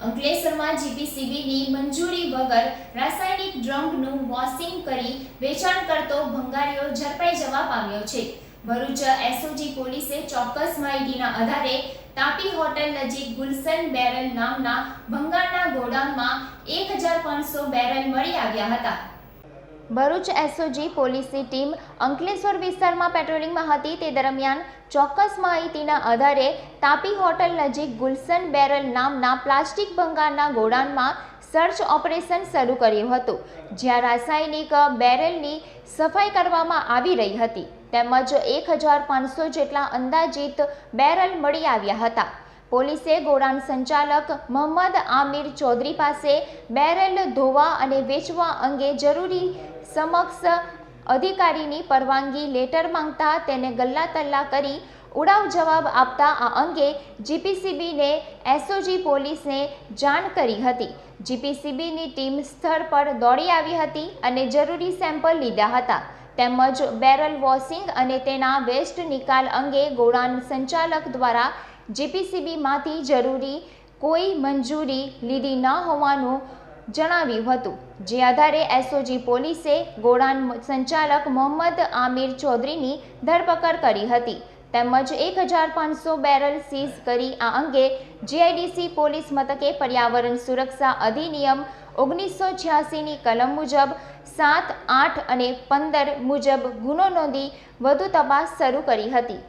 અંકલેશ્વરમાં જીપીસીબીની મંજૂરી વગર રાસાયણિક ડ્રંગનું વોશિંગ કરી વેચાણ કરતો ભંગારીઓ ઝડપાઈ જવા પામ્યો છે. ભરૂચ એસઓજી પોલીસે ચોક્કસ માહિતીના આધારે તાપી હોટલ નજીક ગુલશન બેરલ નામના ભંગારના ગોડાઉનમાં એક હજાર પાંચસો બેરલ મળી આવ્યા હતા. ભરૂચ એસઓજી પોલીસની ટીમ અંકલેશ્વર વિસ્તારમાં પેટ્રોલિંગમાં હતી. તે દરમિયાન ચોક્કસ માહિતીના આધારે તાપી હોટલ નજીક ગુલશન બેરલ નામના પ્લાસ્ટિક ભંગારના ગોડાઉનમાં સર્ચ ઓપરેશન શરૂ કર્યું હતું, જ્યાં રાસાયણિક બેરલની સફાઈ કરવામાં આવી રહી હતી. તેમજ એક હજાર પાંચસો જેટલા અંદાજિત બેરલ મળી આવ્યા હતા. પોલીસે ગોડાઉન સંચાલક મોહમ્મદ આમિર ચૌધરી પાસે બેરલ ધોવા અને વેચવા અંગે જરૂરી સમક્ષ અધિકારીની પરવાનગી લેટર માંગતા તેને ગલ્લા તલ્લા કરી ઉડાવ જવાબ આપતા આ અંગે જીપીસીબીને એસઓજી પોલીસને જાણ કરી હતી. જીપીસીબીની ટીમ સ્થળ પર દોડી આવી હતી અને જરૂરી સેમ્પલ લીધા હતા. તેમજ બેરલ વોશિંગ અને તેના વેસ્ટ નિકાલ અંગે ગોળાન સંચાલક દ્વારા જીપીસીબીમાંથી જરૂરી કોઈ મંજૂરી લીધી ન હોવાનું જણાવ્યું હતું. જે આધારે એસઓજી પોલીસે ગોડાઉન સંચાલક મોહમ્મદ આમિર ચૌધરીની ધરપકડ કરી હતી. તેમજ એક હજાર પાંચસો બેરલ સીઝ કરી આ અંગે જીઆઈડીસી પોલીસ મથકે પર્યાવરણ સુરક્ષા અધિનિયમ ઓગણીસો છ્યાસીની કલમ મુજબ સાત, આઠ અને પંદર મુજબ ગુનો નોંધી વધુ તપાસ શરૂ કરી હતી.